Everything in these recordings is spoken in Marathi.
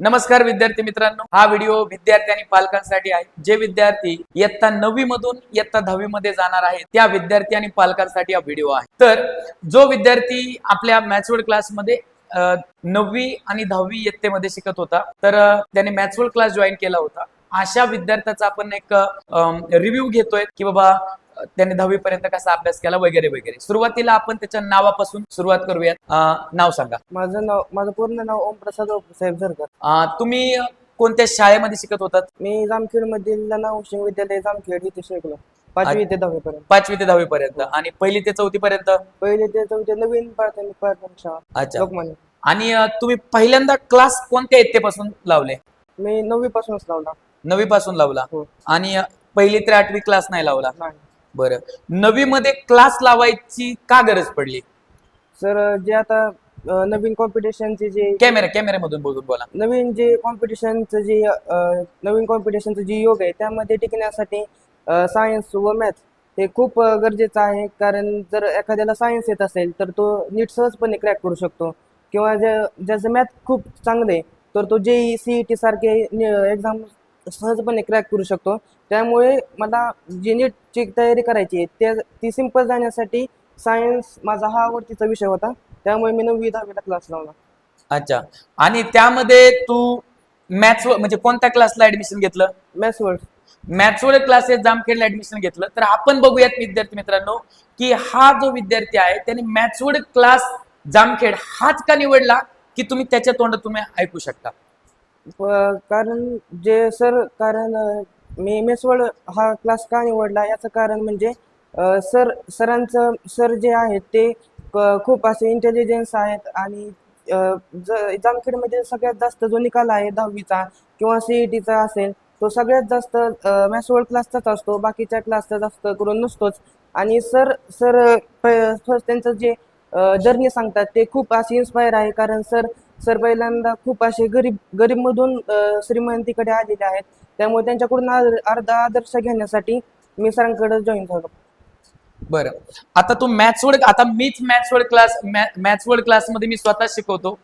नमस्कार विद्यार्थी मित्रांनो. हा व्हिडिओ विद्यार्थी आणि पालकांसाठी आहे. जे विद्यार्थी इयत्ता नववी मधून इयत्ता दहावी मध्ये जाणार आहेत त्या विद्यार्थी आणि पालकांसाठी हा व्हिडिओ आहे. तर जो विद्यार्थी आपल्या मॅथ्सवर्ड क्लासमध्ये नववी आणि दहावी इयत्तेमध्ये शिकत होता तर त्याने मॅथ्सवर्ड क्लास जॉईन केला होता. अशा विद्यार्थ्याचा आपण एक रिव्ह्यू घेतोय की बाबा त्याने दहावी पर्यंत कसा अभ्यास केला वगैरे वगैरे. सुरुवातीला आपण त्याच्या नावापासून सुरुवात करूयात. नाव सांगा. माझं नाव माझं पूर्ण नाव ओमप्रसाद साहेब झरकर. तुम्ही कोणत्या शाळेमध्ये शिकत होतात? मी जामखेड मधील नावशिंग विद्यालय जामखेड इथे शिकलो. पाचवी ते दहावी पर्यंत पाचवी ते दहावी पर्यंत आणि पहिली ते चौथी पर्यंत? पहिले ते चौथे नवीन प्राथमिक प्राथमिक शाळा अच्छा. लोकमान्य. आणि तुम्ही पहिल्यांदा क्लास कोणत्या इयत्तेपासून लावले? मी नववी पासूनच लावला. नववी पासून लावला. हो. आणि पहिली ते आठवी क्लास नाही लावला? बरं. नववी मध्ये क्लास लावायची का गरज पडली? सर जे आता अं, नवीन कॉम्पिटिशनचे जे कॅमेरा कॅमेऱ्यामधून बोलून बोला. नवीन जे कॉम्पिटिशनचं जे अं, नवीन कॉम्पिटिशनचं जे योग आहे त्यामध्ये टिकण्यासाठी सायन्स व मॅथ हे खूप अं, गरजेचं आहे. कारण जर एखाद्याला सायन्स येत असेल तर तो नीट सहजपणे क्रॅक करू शकतो. किंवा ज्या ज्याचं मॅथ खूप चांगलं आहे तर तो जेई सी ई टी सारखे एक्झाम सहजपणे क्रॅक करू शकतो. त्यामुळे मला जी नीटची तयारी करायची आहे त्या ती सिंपल जाण्यासाठी सायन्स माझा हा आवडतीचा विषय होता. त्यामुळे मी नववी दहावीला क्लास लावला. अच्छा. आणि त्यामध्ये तू मॅथ्स म्हणजे कोणत्या क्लासला ऍडमिशन घेतलं? मॅथ्स वर्ल्ड मॅथ्सवर क्लासेस जामखेडला ऍडमिशन घेतलं. तर आपण बघूयात विद्यार्थी मित्रांनो की हा जो विद्यार्थी आहे त्याने मॅथ्सवर क्लास जामखेड हाच का निवडला की तुम्ही त्याच्या तोंडात तुम्ही ऐकू शकता? कारण जे सर कारण मी मेसवड हा क्लास का निवडला? याचं कारण म्हणजे सर सरांचं सर जे आहेत ते क- खूप असे इंटेलिजन्स आहेत आणि ज जामखेडमध्ये सगळ्यात जास्त जो निकाल आहे दहावीचा किंवा सी ई टीचा असेल तो सगळ्यात जास्त मॅथ्सवर्ड क्लासचाच असतो. बाकीच्या क्लासचा जास्त करून नसतोच. आणि सर सर फर्स्ट त्यांचं जे जर्नी सांगतात ते खूप असे इन्स्पायर आहे. कारण सर सर पहिल्यांदा खूप असे गरीब गरीबमधून श्रीमंतीकडे आलेले आहेत. त्यामुळे त्यांच्याकडून अर्धा आदर्श घेण्यासाठी मी सरांकडे जॉईन झालो. बरं. आता तू मॅथ्सवर्ड आता मीच मॅथ्सवर्ड क्लास मॅथ्सवर्ड क्लासमध्ये मी स्वतः शिकवतो.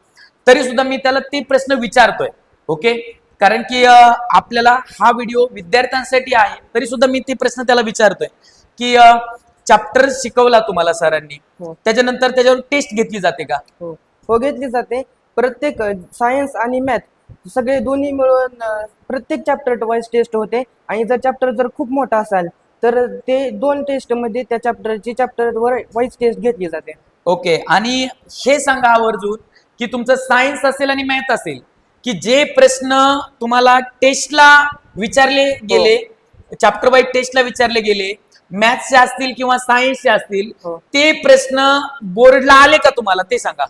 तरी सुद्धा मी त्याला ते प्रश्न विचारतोय ओके? कारण की आपल्याला हा व्हिडिओ विद्यार्थ्यांसाठी आहे तरी सुद्धा मी ते प्रश्न त्याला विचारतोय. की चॅप्टर शिकवला तुम्हाला सरांनी? हो. त्याच्यानंतर त्याच्यावर टेस्ट घेतली जाते का? हो. हो घेतली जाते. प्रत्येक सायन्स आणि मॅथ सगळे दोन्ही मिळून प्रत्येक चॅप्टर वाईज टेस्ट होते. आणि जर चॅप्टर जर खूप मोठा असेल तर ते दोन टेस्टमध्ये त्या चॅप्टरची चॅप्टरवर वाईज टेस्ट घेतली जाते. ओके. आणि हे सांगा आवर्जून की तुमचं सायन्स असेल आणि मॅथ असेल की जे प्रश्न तुम्हाला टेस्टला विचारले गेले चॅप्टर वाईज टेस्टला विचारले गेले मॅथ्सचे असतील किंवा सायन्सचे असतील हो. ते प्रश्न बोर्डला आले का तुम्हाला? ते सांगा.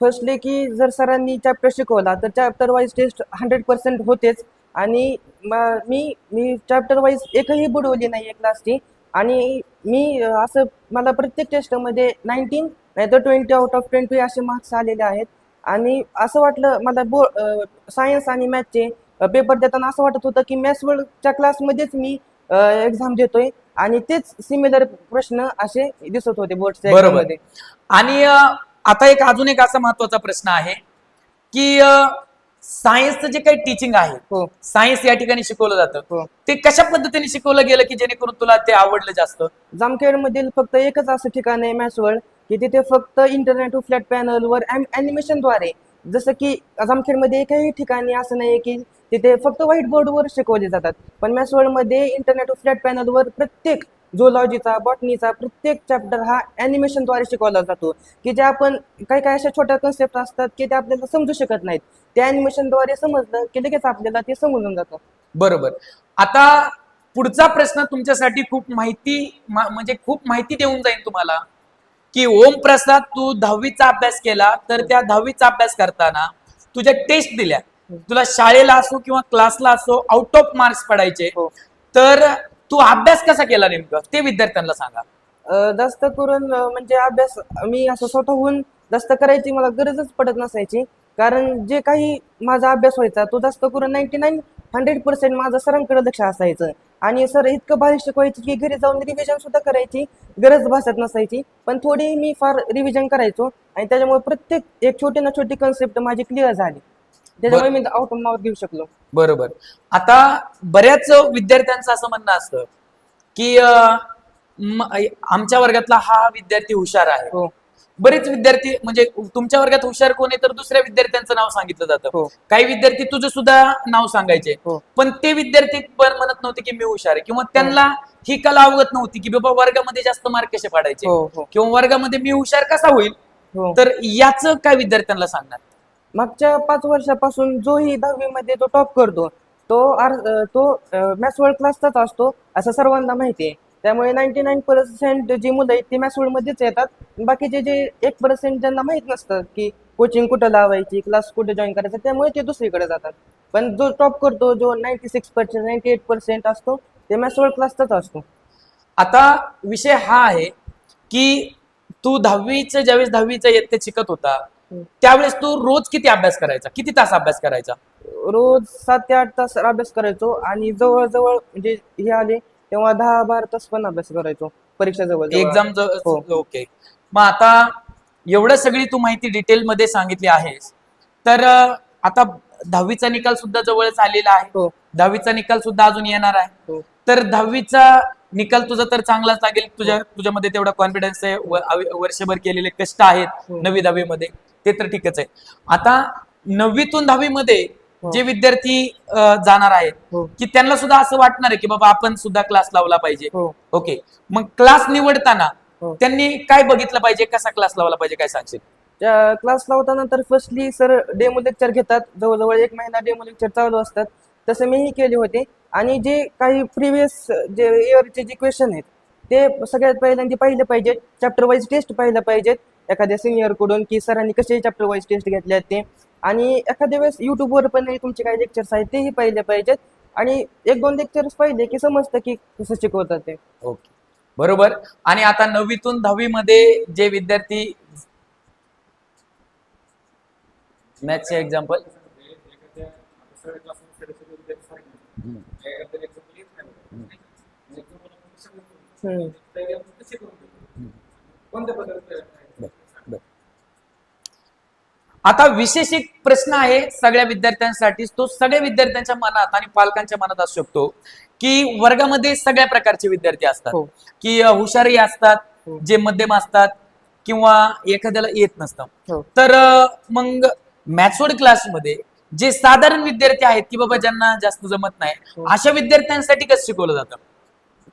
फर्स्टली की जर सरांनी चॅप्टर शिकवला तर chapter wise test hundred percent होतेच. आणि म- मी चॅप्टर वाईज एकही बुडवली नाही आहे क्लासची आणि मी असं मला प्रत्येक टेस्टमध्ये नाईन्टीन नाही तर ट्वेंटी आउट ऑफ ट्वेंटी असे मार्क्स आलेले आहेत. आणि असं वाटलं मला बो सायन्स आणि मॅथचे पेपर देताना असं वाटत होतं की मॅथ्स वर्ल्डच्या क्लासमध्येच मी एक्झाम देतोय. आणि तेच सिमिलर प्रश्न असे दिसत होते बोर्डच्या बरोबर. आणि आता एक अजून एक असा महत्त्वाचा प्रश्न आहे की सायन्सचं जे काही टीचिंग आहे हो. सायन्स या ठिकाणी शिकवलं जातं. हो. ते कशा पद्धतीने शिकवलं गेलं की जेणेकरून तुला ते आवडलं जास्त? जामखेडमधील फक्त एकच असं ठिकाण आहे मॅथ्स वर्ल्ड की तिथे फक्त इंटरनेट फ्लॅट पॅनलवर ॲनिमेशनद्वारे जसं की जामखेडमध्ये एकही ठिकाणी असं नाही की तिथे फक्त व्हाईट बोर्डवर शिकवले जातात. पण मॅथ्स वर्ल्डमध्ये इंटरनेट फ्लॅट पॅनलवर प्रत्येक झोलॉजीचा बॉटनीचा प्रत्येक चॅप्टर हा ॲनिमेशनद्वारे शिकवला जातो. की जे आपण काही काही अशा छोट्या कन्सेप्ट असतात की ते आपल्याला समजू शकत नाहीत. त्या ॲनिमेशनद्वारे समजलं की लगेच आपल्याला ते समजून जातं. बरोबर. आता पुढचा प्रश्न तुमच्यासाठी खूप माहिती म्हणजे खूप माहिती देऊन जाईल तुम्हाला. की ओम प्रसाद तू दहावीचा अभ्यास केला तर त्या दहावीचा अभ्यास करताना तुझ्या टेस्ट दिल्या. तुला शाळेला असो किंवा क्लासला असो आउट ऑफ मार्क्स पडायचे. हो. तर तू अभ्यास कसा केला नेमकं? ते विद्यार्थ्यांना सांगा. जास्त करून म्हणजे अभ्यास मी असं स्वतःहून जास्त करायची मला गरजच पडत नसायची. कारण जे काही माझा अभ्यास व्हायचा तो जास्त करून नाईन्टी नाईन हंड्रेड पर्सेंट माझं सरांकडे लक्ष असायचं. आणि सर इतकं भारी शिकवायची की घरी जाऊन रिव्हिजन सुद्धा करायची गरज भासत नसायची. पण थोडी मी फार रिव्हिजन करायचो आणि त्याच्यामुळे प्रत्येक एक छोटी ना छोटी कन्सेप्ट माझी क्लिअर झाली. त्याच्यामुळे मी मार्क घेऊ शकलो. बरोबर. आता बऱ्याच विद्यार्थ्यांचं असं म्हणणं असतं की आमच्या वर्गातला हा विद्यार्थी हुशार आहे. हो. बरेच विद्यार्थी म्हणजे तुमच्या वर्गात हुशार कोण आहे तर दुसऱ्या विद्यार्थ्यांचं नाव सांगितलं जातं. हो. काही विद्यार्थी तुझं सुद्धा नाव सांगायचे. हो. पण ते विद्यार्थी पण म्हणत नव्हते की मी हुशार आहे. किंवा त्यांना ही कला अवगत नव्हती की बाबा वर्गामध्ये जास्त मार्क कसे पाडायचे. किंवा वर्गामध्ये मी हुशार कसा होईल? तर याचं काय विद्यार्थ्यांना सांगणार? मागच्या पाच वर्षापासून जोही दहावीमध्ये जो टॉप करतो. तो आर तो मॅथ्स वर्ल्ड क्लासचाच असतो असं सर्वांना माहिती आहे. त्यामुळे नाईन्टी नाईन पर्सेंट जी मुलं आहेत ती मॅथ्स वर्ल्डमध्येच येतात. बाकीचे जे एक पर्सेंट ज्यांना माहीत नसतं की कोचिंग कुठं लावायची क्लास कुठे जॉईन करायचं त्यामुळे ते दुसरीकडे जातात. पण जो टॉप करतो जो ninety six percent ninety eight percent असतो ते मॅथ्स वर्ल्ड क्लासचाच असतो. आता विषय हा आहे की तू दहावीचं ज्यावेळेस दहावीचं ते शिकत होता त्यावेळेस तू रोज किती अभ्यास करायचा? किती तास अभ्यास करायचा? रोज सात ते आठ तास अभ्यास करायचो आणि जवळजवळ म्हणजे हे आले तेव्हा दहा बारा तास पण अभ्यास करायचो परीक्षा जवळ एक्झाम हो. ओके मग आता एवढं सगळी तू माहिती डिटेल मध्ये सांगितली आहेस. तर आता दहावीचा निकाल सुद्धा जवळच आलेला आहे. हो. दहावीचा निकाल सुद्धा अजून येणार आहे. हो. तर दहावीचा निकाल तुझा तर चांगलाच लागेल. तुझ्या तुझ्यामध्ये तेवढा कॉन्फिडन्स आहे. वर्षभर केलेले कष्ट आहेत हो. नववी दहावीमध्ये. ते तर ठीकच आहे. आता नववीतून दहावीमध्ये हो. जे विद्यार्थी जाणार आहेत हो. की त्यांना सुद्धा असं वाटणार आहे की बाबा आपण सुद्धा क्लास लावला पाहिजे. हो. ओके. मग क्लास निवडताना. त्यांनी काय बघितलं पाहिजे? कसा क्लास लावला पाहिजे? काय सांगशील? क्लास लावताना तर फर्स्टली सर डेमो लेक्चर घेतात. जवळजवळ एक महिना डेमो लेक्चर चालू असतात. तसं मीही केले होते. आणि जे काही प्रिव्हियस जे इयरचे जे क्वेश्चन आहेत ते सगळ्यात पहिल्यांदा पाहिले पाहिजेत. चॅप्टर वाईज टेस्ट पाहिलं पाहिजेत. एखाद्या senior कडून की सरांनी कसे चॅप्टर वाईज टेस्ट घेतले आहेत ते. आणि एखाद्या वेळेस युट्यूबवर पण तुमचे काही लेक्चर्स आहेत तेही पाहिले पाहिजेत. आणि एक दोन लेक्चर्स पाहिले की समजतं की कसं शिकवतात ते. ओके. बरोबर. आणि आता नववीतून दहावी मध्ये जे विद्यार्थी मॅथचे एक्झाम्पल हम्म. आता विशेष एक प्रश्न आहे सगळ्या विद्यार्थ्यांसाठी. तो सगळ्या विद्यार्थ्यांच्या मनात आणि पालकांच्या मनात असू शकतो की वर्गामध्ये सगळ्या प्रकारचे विद्यार्थी असतात. हो. की अ, हुशारही असतात हो. जे मध्यम असतात किंवा एखाद्याला येत नसतं. हो. तर मग मॅथ्सवर्ड क्लासमध्ये जे साधारण विद्यार्थी आहेत की बाबा ज्यांना जास्त जमत नाही. अशा विद्यार्थ्यांसाठी कसं शिकवलं जातं?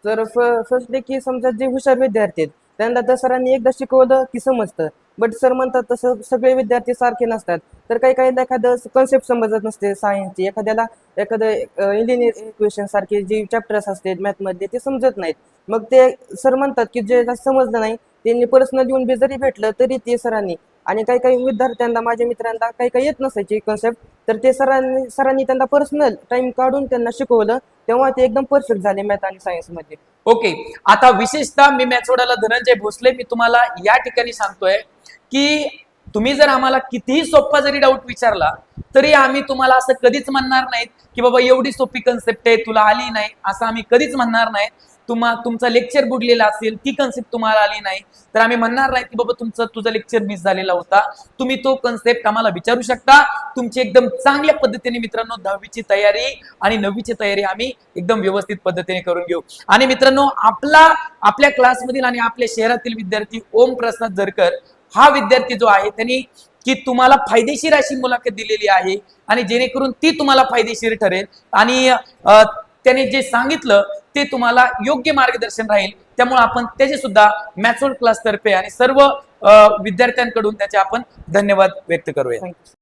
तर फर्स्ट डे की समजा जे हुशार विद्यार्थी आहेत त्यांना तर सरांनी एकदा शिकवलं की समजतं. बट सर म्हणतात तसं सगळे विद्यार्थी सारखे नसतात. तर काही काही एखादं कन्सेप्ट समजत नसते सायन्सची एखाद्याला एखादं इंजिनियर इक्वेशन सारखे जे चॅप्टर्स असतात मॅथमध्ये ते समजत नाहीत. मग ते सर म्हणतात की जे समजलं नाही त्यांनी पर्सनल येऊन बी जरी भेटलं तरी ते सरांनी. आणि काही काही विद्यार्थ्यांना माझ्या मित्रांना काही काही येत नसायचे कन्सेप्ट तर ते सरांनी सरांनी त्यांना पर्सनल टाइम काढून त्यांना शिकवलं तेव्हा ते एकदम परफेक्ट झाले मॅथ आणि सायन्समध्ये ओके आता विशेषतः मी मॅथ्सवर्डाला धनंजय भोसले मी तुम्हाला या ठिकाणी सांगतोय की तुम्ही जर आम्हाला कितीही सोपा जरी डाऊट विचारला तरी आम्ही तुम्हाला असं कधीच म्हणणार नाहीत की बाबा एवढी सोपी कन्सेप्ट आहे तुला आली नाही असं आम्ही कधीच म्हणणार नाही. तुम्हा तुमचा लेक्चर बुडलेला असेल ती कन्सेप्ट तुम्हाला आली नाही तर आम्ही म्हणणार नाही की बाबा तुमचं तुझा लेक्चर मिस झालेला होता. तुम्ही तो कन्सेप्ट आम्हाला विचारू शकता. तुमची एकदम चांगल्या पद्धतीने मित्रांनो दहावीची तयारी आणि नववीची तयारी आम्ही एकदम व्यवस्थित पद्धतीने करून घेऊ. आणि मित्रांनो आपला आपल्या क्लासमधील आणि आपल्या शहरातील विद्यार्थी ओम प्रसाद जरकर हा विद्यार्थी जो आहे त्यांनी की तुम्हाला फायदेशीर अशी मुलाखत दिलेली आहे आणि जेणेकरून ती तुम्हाला फायदेशीर ठरेल. आणि त्याने जे सांगितलं ते तुम्हाला योग्य मार्गदर्शन राहील. त्यामुळे आपण त्याचे सुद्धा मॅथ्सोड क्लासतर्फे आणि सर्व विद्यार्थ्यांकडून त्याचे आपण धन्यवाद व्यक्त करूया.